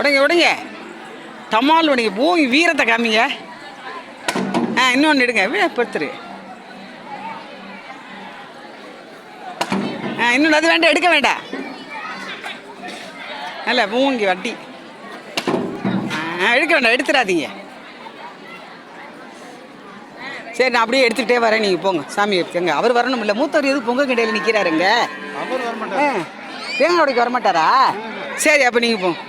விடுங்க விடுங்க. தமால் விடுங்க. போய் வீரத்தை காமிங்க. ஆ இன்னொன்று எடுங்க. பொறுத்துரு. ஆ இன்னொன்று அது வேண்டாம் எடுக்க வேண்டாம். அல்ல பூங்கி வட்டி. ஆ எடுக்க வேண்டாம் எடுத்துடாதீங்க. சரி நான் அப்படியே எடுத்துக்கிட்டே வரேன். நீங்கள் போங்க. சாமி எங்க அவர் வரணும் இல்லை. மூத்தவர் எது பொங்க கடையில் நிற்கிறாருங்க அவர் வர ஆ மாட்டார் தேங்காய் உடைக்க வரமாட்டாரா? சரி அப்போ நீங்கள் போங்க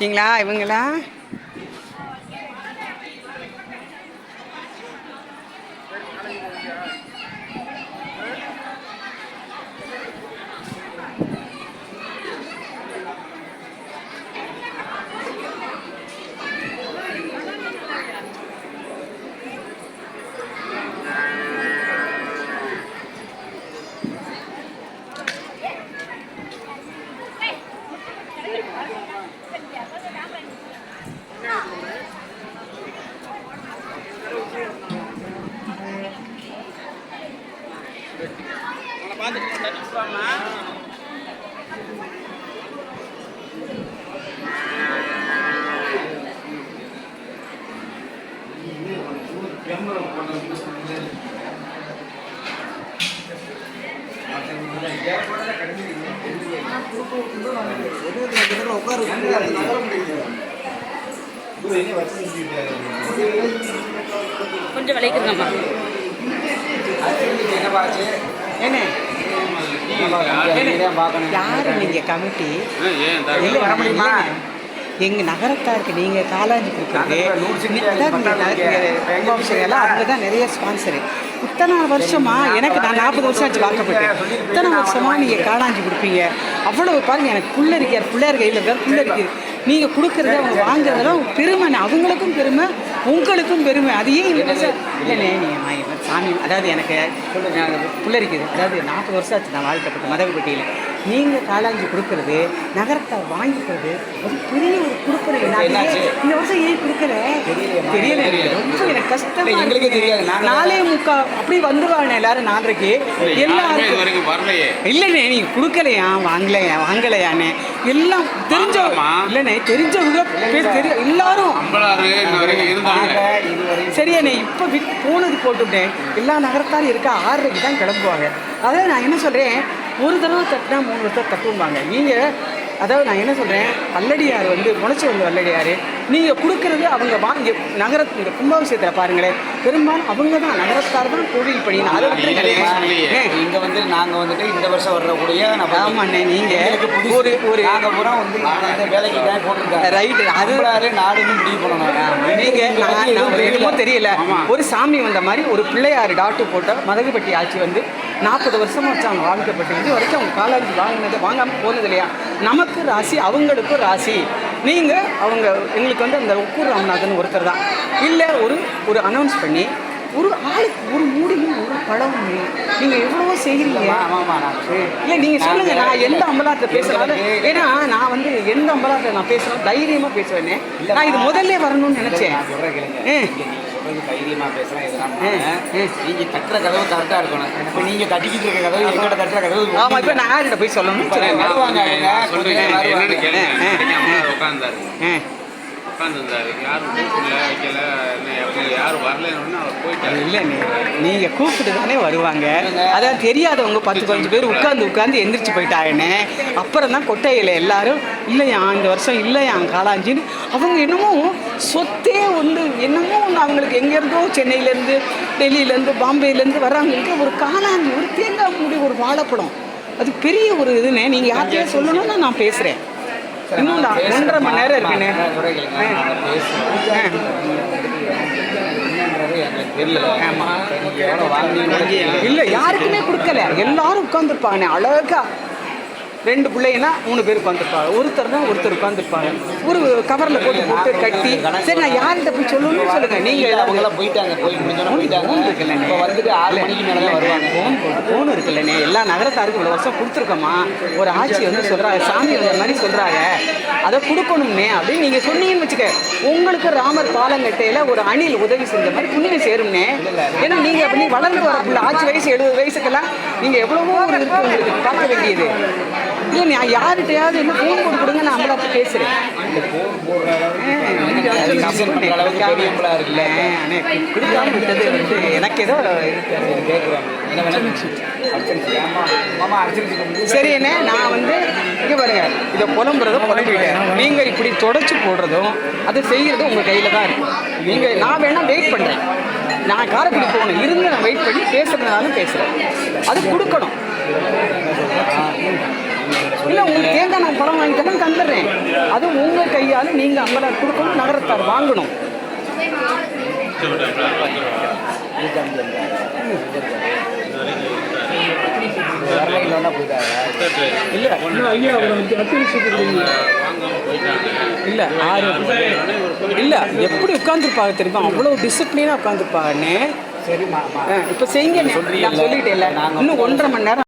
பையன் வர லேட் ஆகும் கிட்ட நின்று எப்படி எடுத்து வருஷம் இருக்கீங்களா இவங்களா கொஞ்சம் விளைக்குங்கம்மா என்ன? யாரு நீங்கள் கமிட்டி? இல்லை வர முடியுமா? எங்கள் நகரத்தாருக்கு நீங்கள் காலாஞ்சி கொடுக்குறது எல்லாம் அவங்க தான் நிறைய ஸ்பான்சரு இத்தனை வருஷமா எனக்கு நான் நாற்பது வருஷம் ஆச்சு வாக்கப்பட்டேன் இத்தனை வருஷமா நீங்கள் காலாஞ்சி கொடுப்பீங்க. அவ்வளவு பாருங்க எனக்கு புள்ள இருக்கார் பிள்ளையார் கையில் இருக்கார் புள்ள இருக்குது நீங்கள் கொடுக்குறது அவங்க வாங்குறதெல்லாம் பெருமை அவங்களுக்கும் பெருமை உங்களுக்கும் பெருமை. அதையே இல்லைண்ணே நீங்கள் சாமி அதாவது எனக்கு புள்ளரிக்குது அதாவது நாற்பது வருஷம் ஆச்சு நான் வாழ்க்கப்பட்ட மதகுப்பட்டியில். நீங்கள் காலாஞ்சி கொடுக்கறது நகரத்தை வாங்கிக்கிறது அது பெரிய ஒரு கொடுக்குற இந்த வருஷம் ஏன் கொடுக்கல? தெரியல. எனக்கு. கஷ்டமா எங்களுக்கே. தெரியாது. நாலே முக்கா அப்படி வந்துருவாங்க எல்லாரும் நாலரைக்கு வரலையே. இல்லைண்ணே நீங்க கொடுக்கலையா? வாங்கலையா? வாங்கலையாண்ணே. எல்லாம் தெரிஞ்சவங்க? இல்லைண்ணே தெரிஞ்சவங்க பேர் தெரிய எல்லாரும் சரியாண்ணே இப்போ போனது போட்டுவிட்டேன். எல்லா நகரத்தாரும் இருக்க ஆறரைக்கு தான் கிளம்புவாங்க. அதாவது நான் என்ன சொல்கிறேன் ஒரு தடவை தட்டினா மூணு வருஷம் தட்டுவாங்க. நீங்கள் அதாவது நான் என்ன சொல்கிறேன் வல்லடியார் வந்து முளைச்சி வந்து வல்லடியார் நீங்கள் கொடுக்கறது அவங்க வாங்கி நகர இந்த கும்பாபிஷேகத்தில் பாருங்களேன். பெரும்பாலும் அவங்க தான் நகரத்தார் தான் கோவில் பணின்னு அதை. இங்க வந்து நாங்க வந்துட்டு இந்த வருஷம் வர்றக்கூடிய ஆமாண்ணே நீங்கள். ஒரு ஒரு நாங்க பூரா வந்து வேலைக்கு தான் போட்டிருக்காங்க. ரைட்டு. அது நாடுன்னு முடிவு பண்ணணும். நீங்க நான் நான் ஒரு என்னமோ தெரியல. ஒரு சாமி வந்த மாதிரி ஒரு பிள்ளையார் டாட்டு போட்ட மதகுபட்டி ஆட்சி வந்து நாற்பது வருஷமா வச்சு அவங்க வாழ்க்கப்பட்டு இது வரைக்கும் அவங்க காலாஞ்சி வாங்கினது வாங்காம போனது இல்லையா? நமக்கு ராசி அவங்களுக்கும் ராசி. நீங்க அவங்க எங்களுக்கு வந்து அந்த ஒக்கூர் ராமநாதன் ஒருத்தர் தான். இல்லை ஒரு ஒரு அனௌன்ஸ் பண்ணி ஒரு ஆளுக்கு ஒரு மூடியும் ஒரு பழமும் நீங்க எவ்வளவோ செய்கிறீங்க இல்லை நீங்கள் சொல்லுங்க நான் எந்த அம்பலாத்தை பேசுகிறேன் ஏன்னா நான் வந்து எந்த அம்பலாத்தை நான் பேசுகிறேன் தைரியமாக பேசுவேனே. நான் இது முதல்ல வரணும்னு நினச்சேன். நான் சொல்றேன் கேளுங்க ஆ. இங்க நீங்க சொல்றது தைரியமா பேசலாம் எதெல்லாம் ஆ, ஆ. நீங்க தட்டுற கதவு கரெக்டா இருக்கணும். இப்ப நீங்க தட்டிக்கிட்டு இருக்க கதவு எங்கிட்ட தட்டுற கதவு ஆமாம் இப்போ நான் யார்கிட்ட போய் சொல்லணும்? இப்ப சொல்லுங்க. வருவாங்க. உட்காந்துருந்தாரு யாரும் கூப்பிடல வைக்கல என்ன எப்படி யாரும் வரலன்னு அவர் போயிட்டாரு. இல்லை நீங்கள் கூப்பிட்டு தானே வருவாங்க. அதான் தெரியாதவங்க பத்து கொஞ்சம் பேர் உட்காந்து உட்காந்து எந்திரிச்சு போயிட்டாங்கன்னு. அப்புறம் தான் கொட்டையில் எல்லாரும் இல்லையா இந்த வருஷம் இல்லையா காலாஞ்சின்னு அவங்க என்னமோ சொத்தே ஒன்று என்னமோ ஒன்று அவங்களுக்கு எங்கேருந்தோ சென்னையிலேருந்து டெல்லியிலேருந்து பாம்பேலேருந்து வர்றவங்களுக்கு ஒரு காலாஞ்சி ஒரு தேங்காய் மூடி ஒரு வாழைப்படம் அது பெரிய ஒரு இதுன்னு நீங்கள் யார்கிட்டயே சொல்லணும்னு நான் பேசுகிறேன் இன்னும் ஒன்றரை மணி நேரம் இருக்குண்ணே இல்லை யாருக்குமே கொடுக்கல. எல்லாரும் உட்காந்துருப்பாங்க அழகா. ரெண்டு பிள்ளைங்கன்னா மூணு பேர் உட்காந்துருப்பாங்க ஒருத்தர் தான் ஒருத்தர் உட்காந்துருப்பாங்க ஒரு கவரில் போட்டு போட்டு கட்டி சரி நான் யார்கிட்ட போய் சொல்லணும்னு சொல்லுங்க. நீங்க நீங்கள் அவங்களாம் போயிட்டாங்க. போய் முடிஞ்சோன்னு போயிட்டாங்க. phone இருக்குல்ல இப்போ வந்துட்டு ஆறு மணிக்கு மேலே தான் வருவாங்க. ஃபோன் ஃபோன் இருக்குல்லண்ணே எல்லா நகரத்தாருக்கும் இவ்வளோ வருஷம் கொடுத்துருக்கோமா ஒரு ஆட்சி வந்து சொல்கிறாங்க சாமி வந்த மாதிரி சொல்கிறாங்க அதை கொடுக்கணும்னே அப்படின்னு நீங்கள் சொன்னீங்கன்னு வச்சுக்க உங்களுக்கு ராமர் பாலங்கட்டையில் ஒரு அணில் உதவி செஞ்ச மாதிரி புண்ணியம் சேரும்னே. ஏன்னா நீங்கள் அப்படி வளர்ந்து வரக்குள்ள ஆட்சி வயசு எழுபது வயசுக்கெல்லாம் நீங்கள் எவ்வளவோ ஒரு இருக்கு உங்களுக்கு. பார்க்க வேண்டியது. இல்லை நான் யார்கிட்டயாவது என்ன ஃபோன் போட்டு கொடுங்க நான் அம்பலாத்து பேசுகிறேன். கொடுக்காம விட்டது வந்து எனக்கு ஏதோ சரி என்ன நான் வந்து இங்கே பாருங்க. இதை புலம்புறதும் புலம்பிட்டேன். நீங்கள் இப்படி தொடச்சி போடுறதும் அது செய்கிறதும் உங்கள் கையில் தான் இருக்கு. நீங்கள் நான் வேணா வெயிட் பண்ணுறேன் நான் காரைக்குடி போகணும். இருந்து நான் வெயிட் பண்ணி பேசுறதுனாலும் பேசுகிறேன் அது கொடுக்கணும். இல்லை உங்களுக்கு தேங்காய் நான் பழம் வாங்கி தரேன் தந்துடுறேன். அது உங்கள் கையால் நீங்கள் அம்பலார் கொடுக்கணும் நகரத்தார் வாங்கணும். இல்லை ஆறு இல்லை எப்படி உட்காந்துருப்பாங்க தெரியுமா? அவ்வளோ டிசிப்ளினாக உட்காந்துருப்பாங்கன்னு சரி மாமா இப்போ செய்யுங்க நான் சொல்லிட்டேன்ல. இன்னும் ஒன்றரை மணி நேரம்